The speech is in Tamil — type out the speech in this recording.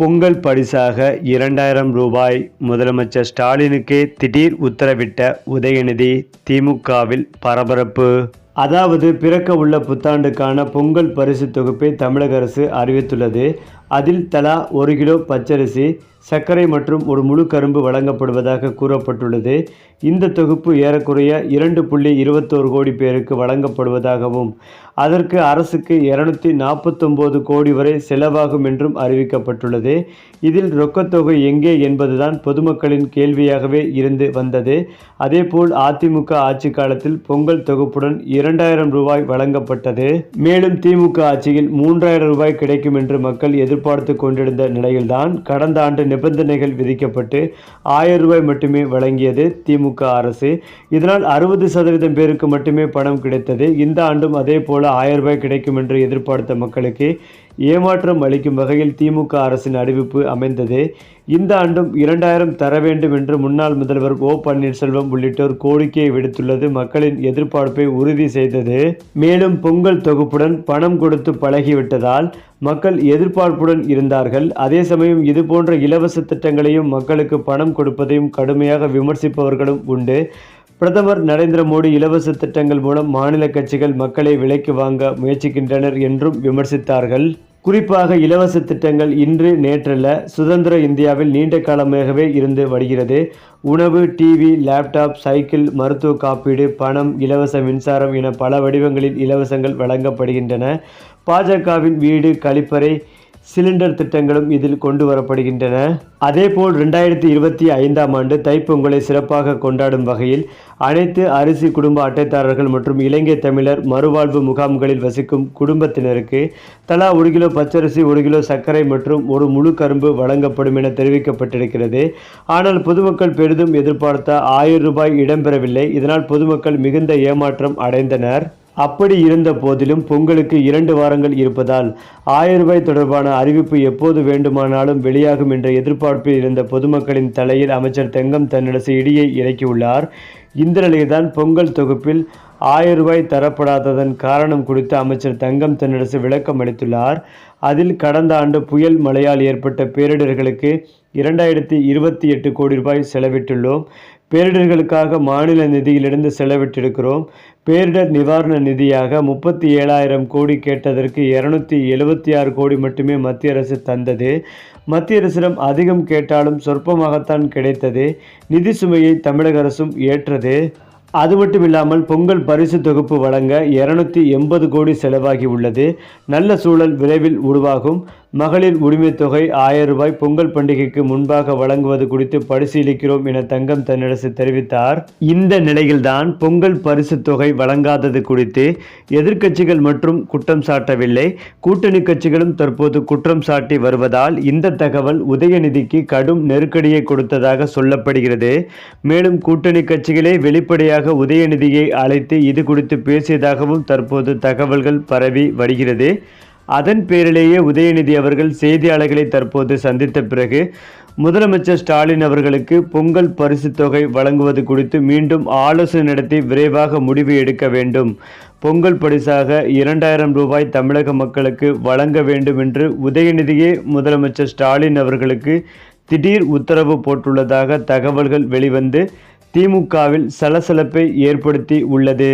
பொங்கல் பரிசாக இரண்டாயிரம் ரூபாய் முதலமைச்சர் ஸ்டாலினுக்கே திடீர் உத்தரவிட்ட உதயநிதி திமுகவில் பரபரப்பு. அதாவது பிறக்க உள்ள புத்தாண்டுக்கான பொங்கல் பரிசு தொகுப்பை தமிழக அரசு அறிவித்துள்ளது. அதில் தலா ஒரு கிலோ பச்சரிசி சர்க்கரை மற்றும் ஒரு முழு கரும்பு வழங்கப்படுவதாக கூறப்பட்டுள்ளது. இந்த தொகுப்பு ஏறக்குறைய இரண்டு புள்ளி இருபத்தோரு கோடி பேருக்கு வழங்கப்படுவதாகவும் அதற்கு அரசுக்கு இருநூத்தி நாற்பத்தொம்போது கோடி வரை செலவாகும் என்றும் அறிவிக்கப்பட்டுள்ளது. இதில் ரொக்கத்தொகை எங்கே என்பதுதான் பொதுமக்களின் கேள்வியாகவே இருந்து வந்தது. அதேபோல் அதிமுக ஆட்சி காலத்தில் பொங்கல் தொகுப்புடன் இரண்டாயிரம் ரூபாய் வழங்கப்பட்டது. மேலும் திமுக ஆட்சியில் மூன்றாயிரம் ரூபாய் கிடைக்கும் என்று மக்கள் எதிர்பார்த்து கொண்டிருந்த நிலையில்தான் கடந்த ஆண்டு நிபந்தனைகள் விதிக்கப்பட்டு ஆயிரம் ரூபாய் மட்டுமே வழங்கியது திமுக அரசு. இதனால் அறுபது சதவீதம் பேருக்கு மட்டுமே பணம் கிடைத்தது. இந்த ஆண்டும் அதே போல ஆயிரம் ரூபாய் கிடைக்கும் என்று எதிர்பார்த்த மக்களுக்கு ஏமாற்றம் அளிக்கும் வகையில் திமுக அரசின் அறிவிப்பு அமைந்தது. இந்த ஆண்டும் இரண்டாயிரம் தர வேண்டும் என்று முன்னாள் முதல்வர் ஓ பன்னீர்செல்வம் உள்ளிட்டோர் கோரிக்கையை விடுத்துள்ளது. மக்களின் எதிர்பார்ப்பை உறுதி செய்தது. மேலும் பொங்கல் தொகுப்புடன் பணம் கொடுத்து பழகிவிட்டதால் மக்கள் எதிர்பார்ப்புடன் இருந்தார்கள். அதே சமயம் இதுபோன்ற இலவச திட்டங்களையும் மக்களுக்கு பணம் கொடுப்பதையும் கடுமையாக விமர்சிப்பவர்களும் உண்டு. பிரதமர் நரேந்திர மோடி இலவச திட்டங்கள் மூலம் மாநில கட்சிகள் மக்களை விலைக்கு வாங்க முயற்சிக்கின்றனர் என்றும் விமர்சித்தார்கள். குறிப்பாக இலவச திட்டங்கள் இன்று நேற்றல்ல சுதந்திர இந்தியாவில் நீண்ட காலமாகவே இருந்து வருகிறது. உணவு டிவி லேப்டாப் சைக்கிள் மருத்துவ காப்பீடு பணம் இலவச மின்சாரம் என பல வடிவங்களில் இலவசங்கள் வழங்கப்படுகின்றன. பாஜகவின் வீடு கழிப்பறை சிலிண்டர் திட்டங்களும் இதில் கொண்டு வரப்படுகின்றன அதேபோல் ரெண்டாயிரத்தி இருபத்தி ஐந்தாம் ஆண்டு தைப்பொங்கலை சிறப்பாக கொண்டாடும் வகையில் அனைத்து அரிசி குடும்ப அட்டைதாரர்கள் மற்றும் இலங்கை தமிழர் மறுவாழ்வு முகாம்களில் வசிக்கும் குடும்பத்தினருக்கு தலா ஒரு கிலோ பச்சரிசி ஒரு கிலோ சர்க்கரை மற்றும் ஒரு முழு கரும்பு வழங்கப்படும் என தெரிவிக்கப்பட்டிருக்கிறது. ஆனால் பொதுமக்கள் பெரிதும் எதிர்பார்த்த ஆயிரம் ரூபாய் இடம்பெறவில்லை. இதனால் பொதுமக்கள் மிகுந்த ஏமாற்றம் அடைந்தனர். அப்படி இருந்த போதிலும் பொங்கலுக்கு இரண்டு வாரங்கள் இருப்பதால் ஆயிரம் ரூபாய் தொடர்பான அறிவிப்பு எப்போது வேண்டுமானாலும் வெளியாகும் என்ற எதிர்பார்ப்பில் இருந்த பொதுமக்களின் தலையில் அமைச்சர் தெங்கம் தன்னிடசு இடியை இறக்கியுள்ளார். இந்த நிலையில்தான் பொங்கல் தொகுப்பில் ஆயிரம் ரூபாய் தரப்படாததன் காரணம் குறித்து அமைச்சர் தங்கம் தென்னரசு விளக்கம் அளித்துள்ளார். அதில் கடந்த ஆண்டு புயல் மழையால் ஏற்பட்ட பேரிடர்களுக்கு இரண்டாயிரத்தி இருபத்தி எட்டு கோடி ரூபாய் செலவிட்டுள்ளோம். பேரிடர்களுக்காக மாநில நிதியிலிருந்து செலவிட்டிருக்கிறோம். பேரிடர் நிவாரண நிதியாக முப்பத்தி ஏழாயிரம் கோடி கேட்டதற்கு இருநூத்தி எழுபத்தி ஆறு கோடி மட்டுமே மத்திய அரசு தந்தது. மத்திய அரசிடம் அதிகம் கேட்டாலும் சொற்பமாகத்தான் கிடைத்தது. நிதி சுமையை தமிழக அரசும் ஏற்றது. அது மட்டும் இல்லாமல் பொங்கல் பரிசு தொகுப்பு வழங்க இருநூத்தி எண்பது கோடி செலவாகி உள்ளது. நல்ல சூழல் விரைவில் உருவாகும். மகளிர் உரிமைத் தொகை ஆயிரம் ரூபாய் பொங்கல் பண்டிகைக்கு முன்பாக வழங்குவது குறித்து பரிசீலிக்கிறோம் என தங்கம் தென்னரசு தெரிவித்தார். இந்த நிலையில்தான் பொங்கல் பரிசு தொகை வழங்காதது குறித்து எதிர்க்கட்சிகள் மற்றும் குற்றம் சாட்டவில்லை. கூட்டணி கட்சிகளும் தற்போது குற்றம் சாட்டி வருவதால் இந்த தகவல் உதயநிதிக்கு கடும் நெருக்கடியை கொடுத்ததாக சொல்லப்படுகிறது. மேலும் கூட்டணி கட்சிகளே வெளிப்படையாக உதயநிதியை அழைத்து இது குறித்து பேசியதாகவும் தற்போது தகவல்கள் பரவி வருகிறது. அதன் பேரிலேயே உதயநிதி அவர்கள் செய்தியாளர்களை தற்போது சந்தித்த பிறகு முதலமைச்சர் ஸ்டாலின் அவர்களுக்கு பொங்கல் பரிசு தொகை வழங்குவது குறித்து மீண்டும் ஆலோசனை நடத்தி விரைவாக முடிவு எடுக்க வேண்டும். பொங்கல் பரிசாக இரண்டாயிரம் ரூபாய் தமிழக மக்களுக்கு வழங்க வேண்டும் என்று உதயநிதியே முதலமைச்சர் ஸ்டாலின் அவர்களுக்கு திடீர் உத்தரவு போட்டுள்ளதாக தகவல்கள் வெளிவந்து திமுகவில் சலசலப்பை ஏற்படுத்தி உள்ளது.